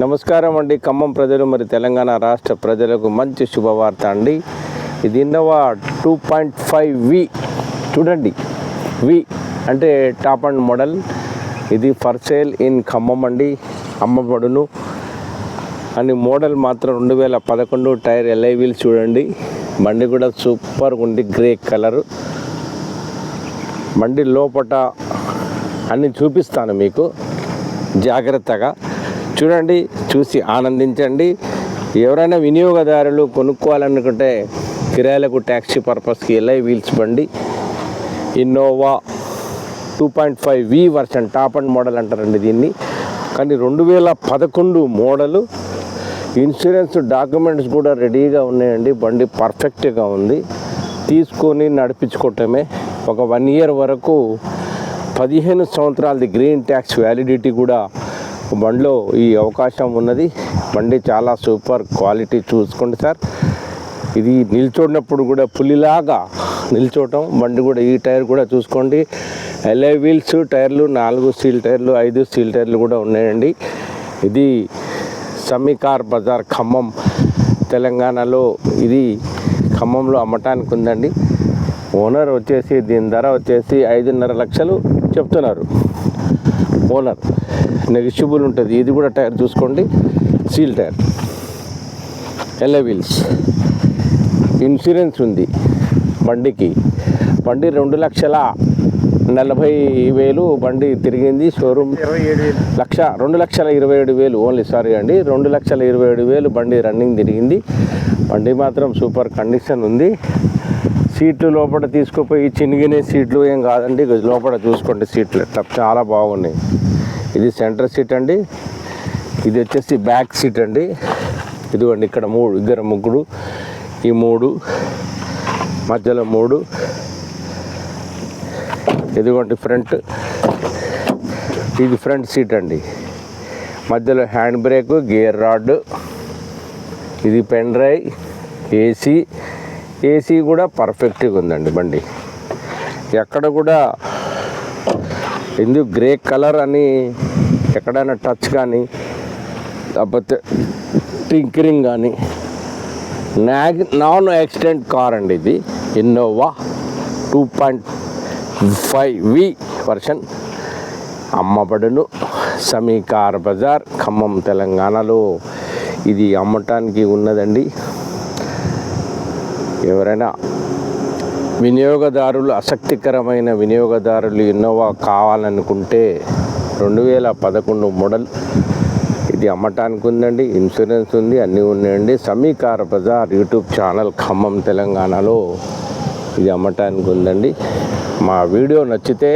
నమస్కారం అండి. ఖమ్మం ప్రజలు మరి తెలంగాణ రాష్ట్ర ప్రజలకు మంచి శుభవార్త అండి. ఇది Innova two point five V. చూడండి. వి అంటే టాప్ అండ్ మోడల్. ఇది ఫర్ సేల్ ఇన్ ఖమ్మం అండి. అమ్మబడును. అని మోడల్ మాత్రం రెండు వేల పదకొండు టైర్ ఎల్ఐ వీల్స్ చూడండి. బండి కూడా సూపర్ ఉంది గ్రే కలరు. బండి లోపట అన్ని చూపిస్తాను మీకు. జాగ్రత్తగా. చూడండి చూసి ఆనందించండి. ఎవరైనా వినియోగదారులు కొనుక్కోవాలనుకుంటే కిరాయిలకు ట్యాక్సీ పర్పస్కి ఎల్ఐ వీల్స్ బండి. Innova two point five V version top and model అంటారండి దీన్ని. కానీ రెండు వేల పదకొండు మోడలు ఇన్సూరెన్స్ డాక్యుమెంట్స్ కూడా రెడీగా ఉన్నాయండి. బండి పర్ఫెక్ట్గా ఉంది. తీసుకొని నడిపించుకోవటమే ఒక వన్ ఇయర్ వరకు పదిహేను సంవత్సరాలది గ్రీన్ ట్యాక్స్ వ్యాలిడిటీ కూడా బండిలో ఈ అవకాశం ఉన్నది. బండి చాలా సూపర్ క్వాలిటీ చూసుకోండి సార్. ఇది నిల్చోడినప్పుడు కూడా పులిలాగా నిల్చోవటం బండి కూడా ఈ టైర్ కూడా చూసుకోండి. ఎల్ఐ వీల్స్ టైర్లు నాలుగు స్టీల్ టైర్లు ఐదు స్టీల్ టైర్లు కూడా ఉన్నాయండి. ఇది సమీకార్ బజార్ ఖమ్మం తెలంగాణలో ఇది ఖమ్మంలో అమ్మటానికి ఉందండి. ఓనర్ వచ్చేసి దీని ధర వచ్చేసి ఐదున్నర లక్షలు చెప్తున్నారు. ఓనర్ నెగిషిబుల్ ఉంటుంది. ఇది కూడా టైర్ చూసుకోండి. Seal tyre. Alloy wheels. Insurance ఉంది బండికి. బండి రెండు లక్షల. నలభై వేలు బండి తిరిగింది. షోరూమ్ లక్ష రెండు లక్షల ఇరవై ఏడు వేలు ఓన్లీ సారీ అండి. రెండు లక్షల ఇరవై ఏడు వేలు బండి రన్నింగ్ తిరిగింది. బండి మాత్రం సూపర్ కండిషన్ ఉంది. సీట్లు లోపల తీసుకుపోయి చినిగినే సీట్లు ఏం కాదండి. లోపల చూసుకోండి సీట్లు. చాలా బాగున్నాయి. ఇది సెంటర్ సీట్ అండి. ఇది వచ్చేసి బ్యాక్ సీట్ అండి. ఇదిగోండి ఇక్కడ మూడు ఇద్దరు ముగ్గురు. ఈ మూడు మధ్యలో మూడు. ఇదిగోండి ఫ్రంట్ ఇది ఫ్రంట్ సీట్ అండి. మధ్యలో హ్యాండ్ బ్రేక్ గేర్ రాడ్ ఇది పెన్ డ్రైవ్ ఏసీ. ఏసీ కూడా పర్ఫెక్ట్గా ఉందండి బండి. ఎక్కడ కూడా ఎందుకు గ్రే కలర్ అని ఎక్కడైనా టచ్ కానీ లేకపోతే టింకరింగ్ కానీ నాగ్ నాన్ యాక్సిడెంట్ కార్ అండి ఇది. Innova two point five V version. అమ్మబడును. సమీకార్ బజార్ ఖమ్మం తెలంగాణలో. ఇది అమ్మటానికి ఉన్నదండి. ఎవరైనా వినియోగదారులు ఆసక్తికరమైన వినియోగదారులు ఇన్నోవా కావాలనుకుంటే రెండు వేల పదకొండు మోడల్. ఇది అమ్మటానికి ఉందండి ఇన్సూరెన్స్ ఉంది అన్నీ ఉన్నాయండి. సమీకార బజార్ యూట్యూబ్ ఛానల్ ఖమ్మం తెలంగాణలో. ఇది అమ్మటానికి ఉందండి. మా వీడియో నచ్చితే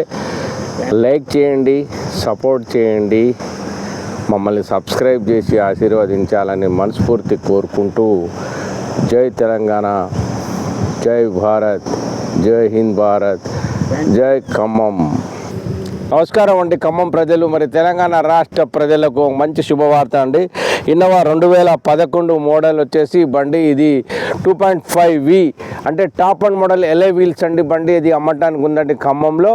లైక్ చేయండి సపోర్ట్ చేయండి. మమ్మల్ని సబ్స్క్రైబ్ చేసి ఆశీర్వదించాలని మనస్ఫూర్తి కోరుకుంటూ జై తెలంగాణ జై భారత్ జై హింద్ భారత్ జై ఖమ్మం. నమస్కారం అండి ఖమ్మం ప్రజలు. మరి తెలంగాణ రాష్ట్ర ప్రజలకు మంచి శుభవార్త అండి. ఇన్నోవా రెండు వేల పదకొండు మోడల్ వచ్చేసి బండి ఇది టూ పాయింట్ ఫైవ్ వి అంటే top and model alloy wheels అండి బండి ఇది అమ్మటానికి ఉందండి ఖమ్మంలో.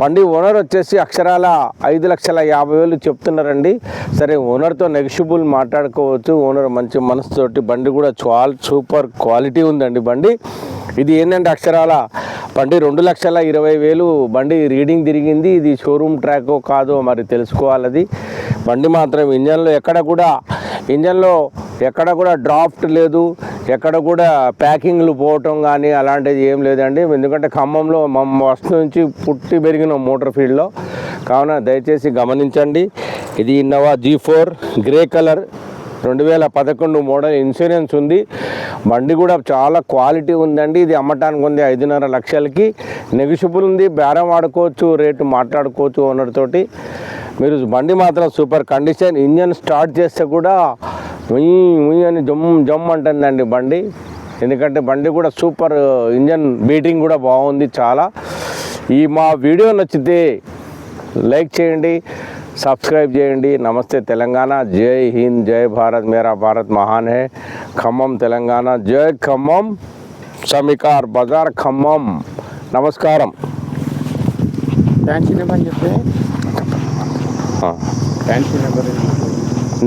బండి ఓనర్ వచ్చేసి అక్షరాల ఐదు లక్షల యాభై వేలు చెప్తున్నారండి. సరే ఓనర్తో నెగిషిబుల్ మాట్లాడుకోవచ్చు. ఓనర్ మంచి మనసుతోటి బండి కూడా చాలా సూపర్ క్వాలిటీ ఉందండి బండి. ఇది ఏంటంటే అక్షరాల బండి రెండు లక్షల ఇరవై వేలు బండి రీడింగ్ తిరిగింది. ఇది షోరూమ్ ట్రాకో కాదో మరి తెలుసుకోవాలది బండి మాత్రం ఇంజన్లో ఎక్కడ కూడా ఇంజన్లో ఎక్కడ కూడా డ్రాఫ్ట్ లేదు ఎక్కడ కూడా ప్యాకింగ్లు పోవటం కానీ అలాంటిది ఏం లేదండి. ఎందుకంటే ఖమ్మంలో మా వస్తు నుంచి పుట్టి పెరిగిన మోటార్ ఫీల్డ్లో. కావున దయచేసి గమనించండి. ఇది Innova G four grey colour. రెండు వేల పదకొండు మోడల్ ఇన్సూరెన్స్ ఉంది. బండి కూడా చాలా క్వాలిటీ ఉందండి. ఇది అమ్మటానికి ఉంది ఐదున్నర లక్షలకి. నెగిషిబుల్ ఉంది. బేరం ఆడుకోవచ్చు రేటు మాట్లాడుకోవచ్చు ఓనర్ తోటి. మీరు బండి మాత్రం సూపర్ కండిషన్ ఇంజన్ స్టార్ట్ చేస్తే కూడా ఉయ్యి ఉయ్ అని జమ్ జమ్ అంటుందండి బండి. ఎందుకంటే బండి కూడా సూపర్ ఇంజన్ బీటింగ్ కూడా బాగుంది చాలా. ఈ మా వీడియో నచ్చితే లైక్ చేయండి సబ్స్క్రైబ్ చేయండి. నమస్తే తెలంగాణ. జై హింద్ జై భారత్. మేరా భారత్ మహాన్ హే. ఖమ్మం తెలంగాణ. జై ఖమ్మం. సమికార్ బజార్ ఖమ్మం. నమస్కారం. ఫ్యాన్సీ నెంబర్ చెప్తే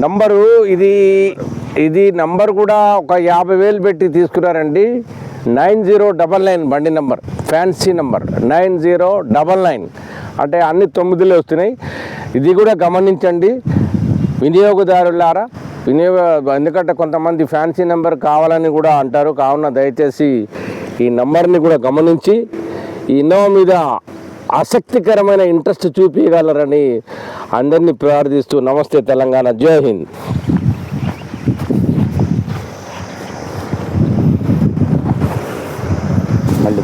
నంబరు ఇది ఇది నంబర్ కూడా ఒక యాభై వేలు పెట్టి తీసుకున్నారండి. నైన్ జీరో డబల్ నైన్ బండి number fancy number nine zero double nine. అంటే అన్ని తొమ్మిదిలే వస్తున్నాయి. ఇది కూడా గమనించండి. వినియోగదారులారా వినియోగ ఎందుకంటే కొంతమంది ఫ్యాన్సీ నెంబర్ కావాలని కూడా అంటారు. కావున దయచేసి ఈ నంబర్ని కూడా గమనించి ఈ ఇన్నోవా మీద ఆసక్తికరమైన ఇంట్రెస్ట్ చూపించగలరని అందరినీ ప్రార్థిస్తూ నమస్తే తెలంగాణ. జై హింద్. మళ్ళీ